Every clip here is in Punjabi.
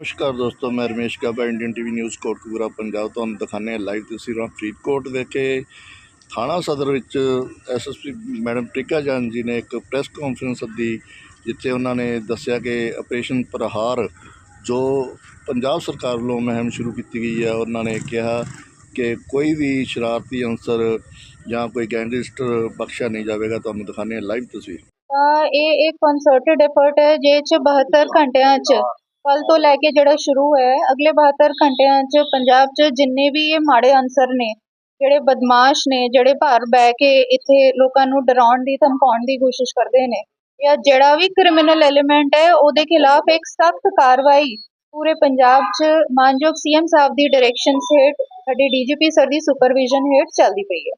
ਨਮਸਕਾਰ ਦੋਸਤੋ, ਮੈਂ Ramesh Gaba Indian TV news Kotkapura, Punjab. ਤੁਹਾਨੂੰ ਦਿਖਾਉਂਦੇ ਲਾਈਵ ਤਸਵੀਰਾਂ ਫਰੀਦਕੋਟ ਵਿਖੇ ਥਾਣਾ ਸਦਰ ਵਿੱਚ ਐਸਐਸਪੀ ਮੈਡਮ ਪ੍ਰਿਕਾ ਜਾਨ ਜੀ ਨੇ ਇੱਕ ਪ੍ਰੈਸ ਕਾਨਫਰੰਸ ਸੱਦੀ ਜਿੱਥੇ ਉਹਨਾਂ ਨੇ ਦੱਸਿਆ ਕਿ ਆਪਰੇਸ਼ਨ ਪ੍ਰਹਾਰ, ਜੋ ਪੰਜਾਬ ਸਰਕਾਰ ਵੱਲੋਂ ਮੁਹਿੰਮ ਸ਼ੁਰੂ ਕੀਤੀ ਗਈ ਹੈ, ਉਹਨਾਂ ਨੇ ਕਿਹਾ ਕਿ ਕੋਈ ਵੀ ਸ਼ਰਾਰਤੀ ਅਨਸਰ ਜਾਂ ਕੋਈ ਗੈਂਗਸਟਰ ਬਖਸ਼ਿਆ ਨਹੀਂ ਜਾਵੇਗਾ। ਤੁਹਾਨੂੰ ਦਿਖਾਉਂਦੇ ਲਾਈਵ ਤਸਵੀਰ। ਇਹ ਇੱਕ ਕੰਸਰਟਡ ਐਫਰਟ ਹੈ ਜਿਹ 72 ਘੰਟਿਆਂ 'ਚ ਕੱਲ ਤੋਂ ਲੈ ਕੇ ਜਿਹੜਾ ਸ਼ੁਰੂ ਹੈ, ਅਗਲੇ 72 ਘੰਟਿਆਂ 'ਚ ਪੰਜਾਬ 'ਚ ਜਿੰਨੇ ਵੀ ਇਹ ਮਾੜੇ ਅਨਸਰ ਨੇ, ਜਿਹੜੇ ਬਦਮਾਸ਼ ਨੇ, ਜਿਹੜੇ ਭਾਰ ਬਹਿ ਕੇ ਇੱਥੇ ਲੋਕਾਂ ਨੂੰ ਡਰਾਉਣ ਦੀ, ਧਮਕਾਉਣ ਦੀ ਕੋਸ਼ਿਸ਼ ਕਰਦੇ ਨੇ, ਜਾਂ ਜਿਹੜਾ ਵੀ ਕ੍ਰਿਮੀਨਲ ਐਲੀਮੈਂਟ ਹੈ, ਉਹਦੇ ਖਿਲਾਫ ਇੱਕ ਸਖਤ ਕਾਰਵਾਈ ਪੂਰੇ ਪੰਜਾਬ 'ਚ ਮਾਨਯੋਗ ਸੀਐਮ ਸਾਹਿਬ ਦੀ ਡਾਇਰੈਕਸ਼ਨ ਹੇਠ, ਸਾਡੇ ਡੀਜੀਪੀ ਸਰ ਦੀ ਸੁਪਰਵਿਜ਼ਨ ਹੇਠ ਚੱਲਦੀ ਪਈ ਹੈ।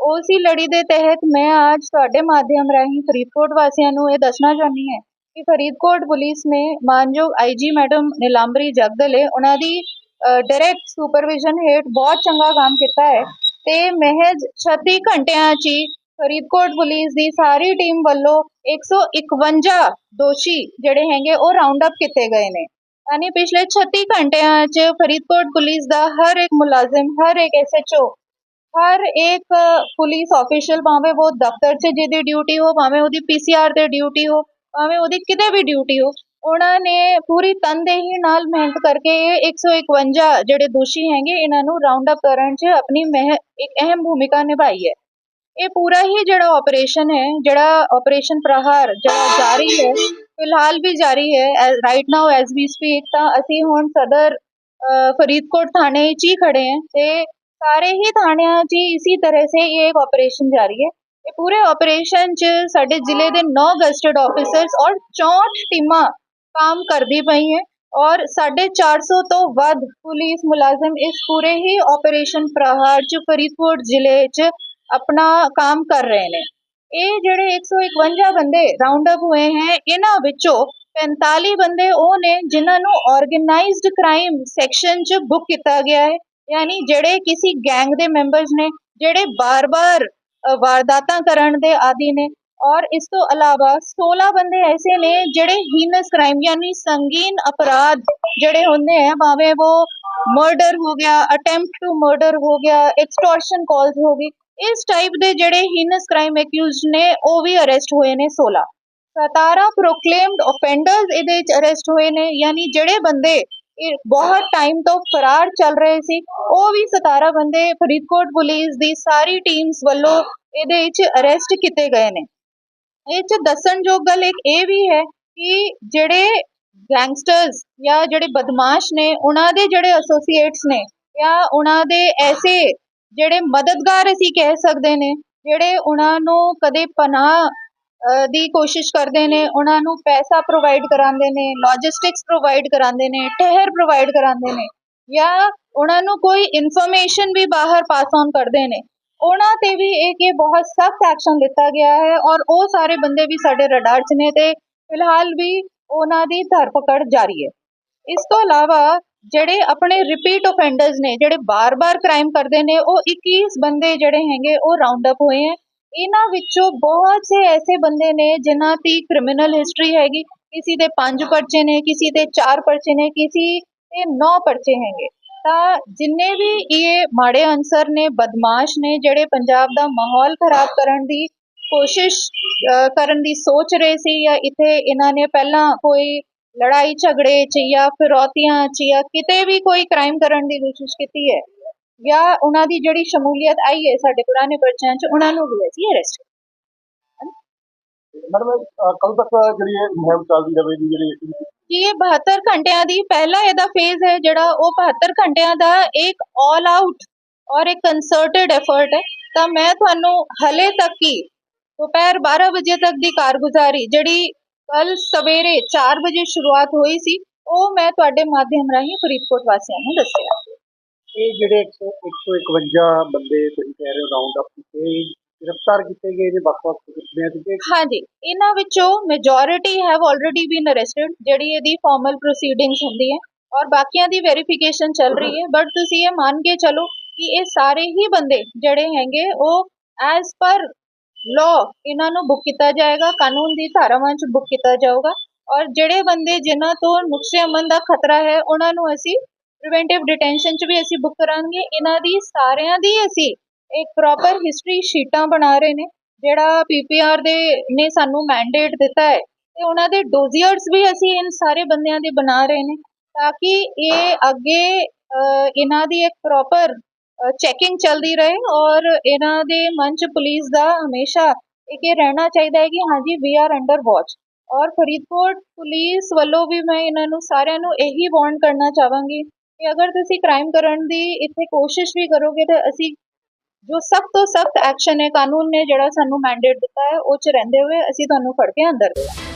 ਉਸੇ ਲੜੀ ਦੇ ਤਹਿਤ ਮੈਂ ਅੱਜ ਤੁਹਾਡੇ ਮਾਧਿਅਮ ਰਾਹੀਂ ਫਰੀਦਕੋਟ ਵਾਸੀਆਂ ਨੂੰ ਇਹ ਦੱਸਣਾ ਚਾਹੁੰਦੀ ਹਾਂ ਕਿ ਫਰੀਦਕੋਟ ਪੁਲਿਸ ਨੇ ਮਾਨਯੋਗ ਆਈਜੀ ਮੈਡਮ ਨਿਲਾਂਬਰੀ ਜਗਦਲੇ ਉਹਨਾਂ ਦੀ ਡਾਇਰੈਕਟ ਸੁਪਰਵਿਜ਼ਨ ਹੇਠ ਬਹੁਤ ਚੰਗਾ ਕੰਮ ਕੀਤਾ ਹੈ ਤੇ ਮਹਿਜ 36 ਘੰਟਿਆਂ 'ਚ ਹੀ ਫਰੀਦਕੋਟ ਪੁਲਿਸ ਦੀ ਸਾਰੀ ਟੀਮ ਵੱਲੋਂ 151 ਦੋਸ਼ੀ ਜਿਹੜੇ ਹੈਗੇ ਉਹ ਰਾਉਂਡ ਅਪ ਕੀਤੇ ਗਏ ਨੇ। ਯਾਨੀ ਪਿਛਲੇ 36 ਘੰਟਿਆਂ 'ਚ ਫਰੀਦਕੋਟ ਪੁਲਿਸ ਦਾ ਹਰ ਇੱਕ ਮੁਲਾਜ਼ਮ, ਹਰ ਇੱਕ ਐਸਐਚਓ ਹਰ ਇੱਕ ਪੁਲਿਸ ਆਫੀਸ਼ੀਅਲ ਭਾਵੇਂ ਉਹ ਦਫ਼ਤਰ 'ਚ ਜਿਹਦੀ ਡਿਊਟੀ ਹੋ, ਭਾਵੇਂ ਉਹਦੀ ਪੀਸੀਆਰ ਤੇ ਡਿਊਟੀ ਹੋ ਭਾਵੇਂ ਉਹਦੀ ਕਿਤੇ ਵੀ ਡਿਊਟੀ ਹੋ, ਉਹਨਾਂ ਨੇ ਪੂਰੀ ਤਨਦੇਹੀ ਨਾਲ ਮਿਹਨਤ ਕਰਕੇ 151 ਜਿਹੜੇ ਦੋਸ਼ੀ ਹੈਗੇ, ਇਹਨਾਂ ਨੂੰ ਰਾਊਂਡ ਅਪ ਕਰਨ 'ਚ ਆਪਣੀ ਮਹਿ, ਇੱਕ ਅਹਿਮ ਭੂਮਿਕਾ ਨਿਭਾਈ ਹੈ। ਇਹ ਪੂਰਾ ਹੀ ਜਿਹੜਾ ਆਪਰੇਸ਼ਨ ਹੈ, ਜਿਹੜਾ ਆਪਰੇਸ਼ਨ ਪ੍ਰਹਾਰ ਜਿਹੜਾ ਜਾਰੀ ਹੈ, ਫਿਲਹਾਲ ਵੀ ਜਾਰੀ ਹੈ right now as we speak ਤਾਂ ਅਸੀਂ ਹੁਣ ਸਦਰ ਫਰੀਦਕੋਟ ਥਾਣੇ 'ਚ ਹੀ ਖੜੇ ਹਾਂ ਤੇ ਸਾਰੇ ਹੀ ਥਾਣਿਆਂ 'ਚ ਇਸੇ ਤਰ੍ਹਾਂ ਸੇ ਇਹ ਆਪਰੇਸ਼ਨ ਜਾਰੀ ਹੈ। ਇਹ ਪੂਰੇ ਆਪਰੇਸ਼ਨ 'ਚ ਸਾਡੇ ਜ਼ਿਲ੍ਹੇ ਦੇ 9 ਗਸਟਡ ਆਫੀਸਰਸ ਔਰ 64 ਟੀਮਾਂ ਕੰਮ ਕਰਦੀ ਪਈ ਹੈ ਔਰ 450 ਤੋਂ ਵੱਧ ਪੁਲਿਸ ਮੁਲਾਜ਼ਮ ਇਸ ਪੂਰੇ ਹੀ ਆਪਰੇਸ਼ਨ ਪ੍ਰਹਾਰ 'ਚ ਫਰੀਦਕੋਟ ਜ਼ਿਲ੍ਹੇ 'ਚ ਆਪਣਾ ਕੰਮ ਕਰ ਰਹੇ ਨੇ। ਇਹ ਜਿਹੜੇ 151 ਬੰਦੇ ਰਾਉਂਡ ਅਪ ਹੋਏ ਹੈ, ਇਹਨਾਂ ਵਿੱਚੋਂ 45 ਬੰਦੇ ਉਹ ਨੇ ਜਿਨ੍ਹਾਂ ਨੂੰ ਆਰਗੇਨਾਈਜ਼ਡ ਕ੍ਰਾਈਮ ਸੈਕਸ਼ਨ 'ਚ ਬੁੱਕ ਕੀਤਾ ਗਿਆ ਹੈ, ਯਾਨੀ ਜਿਹੜੇ ਕਿਸੇ ਗੈਂਗ ਦੇ ਮੈਂਬਰਸ ਨੇ, ਜਿਹੜੇ ਬਾਰ-ਬਾਰ ਵਾਰਦਾਤਾਂ ਕਰਨ ਦੇ ਆਦੀ ਨੇ। ਔਰ ਇਸ ਤੋਂ ਇਲਾਵਾ 16 ਬੰਦੇ ਐਸੇ ਨੇ ਜਿਹੜੇ ਹੀਨਸ ਕ੍ਰਾਈਮ ਯਾਨੀ ਸੰਗੀਨ ਅਪਰਾਧ ਜਿਹੜੇ ਹੁੰਦੇ ਆ, ਭਾਵੇਂ ਉਹ ਮਰਡਰ ਹੋ ਗਿਆ ਅਟੈਂਪਟ ਟੂ ਮਰਡਰ ਹੋ ਗਿਆ ਐਕਸਟੋਰਸ਼ਨ ਕਾਲਸ ਹੋ ਗਈ, ਇਸ ਟਾਈਪ ਦੇ ਜਿਹੜੇ ਹੀਨਸ ਕ੍ਰਾਈਮ ਐਕਿਊਜ਼ਡ ਨੇ, ਉਹ ਵੀ ਅਰੈਸਟ ਹੋਏ ਨੇ 16 17 ਪ੍ਰੋਕਲੇਮਡ ਆਫੈਂਡਰਸ ਇਹਦੇ ਵਿੱਚ ਅਰੈਸਟ ਹੋਏ ਨੇ, ਯਾਨੀ ਜਿਹੜੇ ਬੰਦੇ ਬਹੁਤ ਟਾਈਮ ਤੋਂ ਫਰਾਰ ਚੱਲ ਰਹੇ ਸੀ। ਉਹ ਵੀ 17 ਬੰਦੇ ਫਰੀਦਕੋਟ ਪੁਲਿਸ ਦੀ ਸਾਰੀ ਟੀਮਸ ਵੱਲੋਂ ਇਹਦੇ ਵਿੱਚ ਅਰੈਸਟ ਕੀਤੇ ਗਏ ਨੇ। ਇਹ ਚ ਦੱਸਣਯੋਗ ਗੱਲ ਇੱਕ ਇਹ ਵੀ ਹੈ ਕਿ ਜਿਹੜੇ ਗੈਂਗਸਟਰਸ ਜਾਂ ਜਿਹੜੇ ਬਦਮਾਸ਼ ਨੇ, ਉਹਨਾਂ ਦੇ ਜਿਹੜੇ ਐਸੋਸੀਏਟਸ ਨੇ ਜਾਂ ਉਹਨਾਂ ਦੇ ਐਸੇ ਜਿਹੜੇ ਮਦਦਗਾਰ ਅਸੀਂ ਕਹਿ ਸਕਦੇ ਨੇ, ਜਿਹੜੇ ਉਹਨਾਂ ਨੂੰ ਕਦੇ ਪਨਾਹ ਦੀ ਕੋਸ਼ਿਸ਼ ਕਰਦੇ ਨੇ, ਉਹਨਾਂ ਨੂੰ ਪੈਸਾ ਪ੍ਰੋਵਾਈਡ ਕਰਾਉਂਦੇ ਨੇ ਲੌਜਿਸਟਿਕਸ ਪ੍ਰੋਵਾਈਡ ਕਰਾਉਂਦੇ ਨੇ, ਠਹਿਰ ਪ੍ਰੋਵਾਈਡ ਕਰਾਉਂਦੇ ਨੇ ਜਾਂ ਉਹਨਾਂ ਨੂੰ ਕੋਈ ਇਨਫੋਰਮੇਸ਼ਨ ਵੀ ਬਾਹਰ ਪਾਸ ਔਨ ਕਰਦੇ ਨੇ। ਉਹਨਾਂ ਤੇ ਵੀ ਇਹ ਕਿ ਬਹੁਤ ਸਖਤ ਐਕਸ਼ਨ ਲਿੱਤਾ ਗਿਆ ਹੈ ਔਰ ਉਹ ਸਾਰੇ ਬੰਦੇ ਵੀ ਸਾਡੇ ਰਡਾਰ 'ਚ ਨੇ ਤੇ ਫਿਲਹਾਲ ਵੀ ਉਹਨਾਂ ਦੀ ਧਰਪਕੜ ਜਾਰੀ ਹੈ। ਇਸ ਤੋਂ ਇਲਾਵਾ ਜਿਹੜੇ ਆਪਣੇ ਰਿਪੀਟ ਆਫੈਂਡਰਸ ਨੇ, ਜਿਹੜੇ ਬਾਰ-ਬਾਰ ਕ੍ਰਾਈਮ ਕਰਦੇ ਨੇ, ਉਹ 21 ਬੰਦੇ ਜਿਹੜੇ ਹੈਗੇ ਉਹ ਰਾਉਂਡ ਅਪ ਹੋਏ ਹੈ। ਇਹਨਾਂ ਵਿੱਚੋਂ ਬਹੁਤ ਸੇ ਐਸੇ ਬੰਦੇ ਨੇ ਜਿਨ੍ਹਾਂ ਦੀ ਕ੍ਰਿਮੀਨਲ ਹਿਸਟਰੀ ਹੈਗੀ, ਕਿਸੇ ਦੇ 5 ਪਰਚੇ ਨੇ, ਕਿਸੇ ਦੇ 4 ਪਰਚੇ ਨੇ, ਕਿਸੇ ਦੇ 9 ਪਰਚੇ ਹੈਗੇ। ਤਾਂ ਜਿੰਨੇ ਵੀ ਇਹ ਮਾੜੇ ਅਨਸਰ ਨੇ, ਬਦਮਾਸ਼ ਨੇ, ਜਿਹੜੇ ਪੰਜਾਬ ਦਾ ਮਾਹੌਲ ਖਰਾਬ ਕਰਨ ਦੀ ਕੋਸ਼ਿਸ਼ ਕਰਨ ਦੀ ਸੋਚ ਰਹੇ ਸੀ ਜਾਂ ਇੱਥੇ ਇਹਨਾਂ ਨੇ ਪਹਿਲਾਂ ਕੋਈ ਲੜਾਈ ਝਗੜੇ 'ਚ ਜਾਂ ਫਿਰੌਤੀਆਂ 'ਚ ਜਾਂ ਕਿਤੇ ਵੀ ਕੋਈ ਕ੍ਰਾਈਮ ਕਰਨ ਦੀ ਕੋਸ਼ਿਸ਼ ਕੀਤੀ ਹੈ ਜਾਂ ਉਹਨਾਂ ਦੀ ਜਿਹੜੀ ਸ਼ਮੂਲੀਅਤ ਆਈ ਹੈ ਸਾਡੇ ਪੁਰਾਣੇ ਪਰਚਿਆਂ 'ਚ ਉਹਨਾਂ ਨੂੰ ਵੀ ਅਸੀਂ ਅਰੈਸਟ ਮੈਡਮ ਕਦੋਂ ਤੱਕ ਜਿਹੜੀ ਇਹ ਮੁਹਿੰਮ ਚੱਲਦੀ ਰਹੇਗੀ ਜਿਹੜੀ ਜੀ ਇਹ 72 ਘੰਟਿਆਂ ਦੀ ਪਹਿਲਾ ਇਹਦਾ ਫੇਜ਼ ਹੈ ਜਿਹੜਾ ਉਹ 72 ਘੰਟਿਆਂ ਦਾ ਇੱਕ ਆਲ ਆਊਟ ਔਰ ਇੱਕ ਕੰਸਰਟਡ ਐਫਰਟ ਹੈ। ਤਾਂ ਮੈਂ ਤੁਹਾਨੂੰ ਹਲੇ ਤੱਕ ਹੀ ਦੁਪਹਿਰ 12 ਵਜੇ ਤੱਕ ਦੀ ਕਾਰਗੁਜ਼ਾਰੀ ਜਿਹੜੀ ਕੱਲ ਸਵੇਰੇ 4 ਵਜੇ ਸ਼ੁਰੂਆਤ ਹੋਈ ਸੀ ਉਹ ਮੈਂ ਤੁਹਾਡੇ ਮਾਧਿਅਮ ਰਾਹੀਂ ਫਰੀਦਕੋਟ ਵਾਸੀਆਂ ਨੂੰ ਦੱਸਿਆ। ਇਹ ਜਿਹੜੇ 151 ਬੰਦੇ ਤੁਸੀਂ ਕਹਿ ਰਹੇ ਹੋ ਰਾਉਂਡ ਅਪ ਕੀਤੇ ਗ੍ਰਿਫਤਾਰ ਕੀਤੇ ਗਏ ਨੇ, ਵੱਖ-ਵੱਖ ਕਿਸਮਾਂ ਦੇ ਹਾਂਜੀ, ਇਹਨਾਂ ਵਿੱਚੋਂ majority have already been arrested ਜਿਹੜੀ ਇਹਦੀ ਫਾਰਮਲ ਪ੍ਰੋਸੀਡਿੰਗਸ ਹੁੰਦੀ ਹੈ, ਔਰ ਬਾਕੀਆਂ ਦੀ ਵੈਰੀਫਿਕੇਸ਼ਨ ਚੱਲ ਰਹੀ ਹੈ ਬਟ ਤੁਸੀਂ ਇਹ ਮੰਨ ਕੇ ਚਲੋ ਕਿ ਇਹ ਸਾਰੇ ਹੀ ਬੰਦੇ ਜਿਹੜੇ ਹੈਗੇ, ਉਹ ਐਜ਼ ਪਰ ਲਾਅ ਇਹਨਾਂ ਨੂੰ ਬੁੱਕ ਕੀਤਾ ਜਾਏਗਾ, ਕਾਨੂੰਨ ਦੀ ਧਾਰਾਵਾਂ 'ਚ ਬੁੱਕ ਕੀਤਾ ਜਾਊਗਾ, ਔਰ ਜਿਹੜੇ ਬੰਦੇ ਜਿਨ੍ਹਾਂ ਤੋਂ ਨੁਕਸੇ ਅਮਨ ਦਾ ਖਤਰਾ ਹੈ, ਉਹਨਾਂ ਨੂੰ ਅਸੀਂ ਪ੍ਰੀਵੈਂਟਿਵ ਡਿਟੈਂਸ਼ਨ 'ਚ ਵੀ ਅਸੀਂ ਬੁੱਕ ਕਰਾਂਗੇ। ਇਹਨਾਂ ਦੀ, ਸਾਰਿਆਂ ਦੀ ਅਸੀਂ ਇੱਕ ਪ੍ਰੋਪਰ ਹਿਸਟਰੀ ਸ਼ੀਟਾਂ ਬਣਾ ਰਹੇ ਨੇ, ਜਿਹੜਾ ਪੀਪੀਆਰ ਦੇ ਨੇ ਸਾਨੂੰ ਮੈਂਡੇਟ ਦਿੱਤਾ ਹੈ। ਤੇ ਉਹਨਾਂ ਦੇ ਡੋਜ਼ੀਅਰਸ ਵੀ ਅਸੀਂ ਇਨ ਸਾਰੇ ਬੰਦਿਆਂ ਦੇ ਬਣਾ ਰਹੇ ਨੇ, ਤਾਂ ਕਿ ਇਹ ਅੱਗੇ ਇਹਨਾਂ ਦੀ ਇੱਕ ਪ੍ਰੋਪਰ ਚੈਕਿੰਗ ਚੱਲਦੀ ਰਹੇ ਔਰ ਇਹਨਾਂ ਦੇ ਮਨ 'ਚ ਪੁਲਿਸ ਦਾ ਹਮੇਸ਼ਾ ਇੱਕ ਇਹ ਰਹਿਣਾ ਚਾਹੀਦਾ ਹੈ ਕਿ ਹਾਂਜੀ ਵੀ ਆਰ ਅੰਡਰ ਵਾਚ ਔਰ ਫਰੀਦਕੋਟ ਪੁਲਿਸ ਵੱਲੋਂ ਵੀ ਮੈਂ ਇਹਨਾਂ ਨੂੰ ਸਾਰਿਆਂ ਨੂੰ ਇਹੀ ਵਾਰਨ ਕਰਨਾ ਚਾਹਾਂਗੀ ਕਿ ਅਗਰ ਤੁਸੀਂ ਕ੍ਰਾਈਮ ਕਰਨ ਦੀ ਇੱਥੇ ਕੋਸ਼ਿਸ਼ ਵੀ ਕਰੋਗੇ ਤਾਂ ਅਸੀਂ ਜੋ ਸਖਤ ਤੋਂ ਸਖਤ ਐਕਸ਼ਨ ਹੈ, ਕਾਨੂੰਨ ਨੇ ਜਿਹੜਾ ਸਾਨੂੰ ਮੈਂਡੇਟ ਦਿੱਤਾ ਹੈ, ਉਹ ਚ ਰਹਿੰਦੇ ਹੋਏ ਅਸੀਂ ਤੁਹਾਨੂੰ ਫੜ ਕੇ ਅੰਦਰ ਦੇਵਾਂਗੇ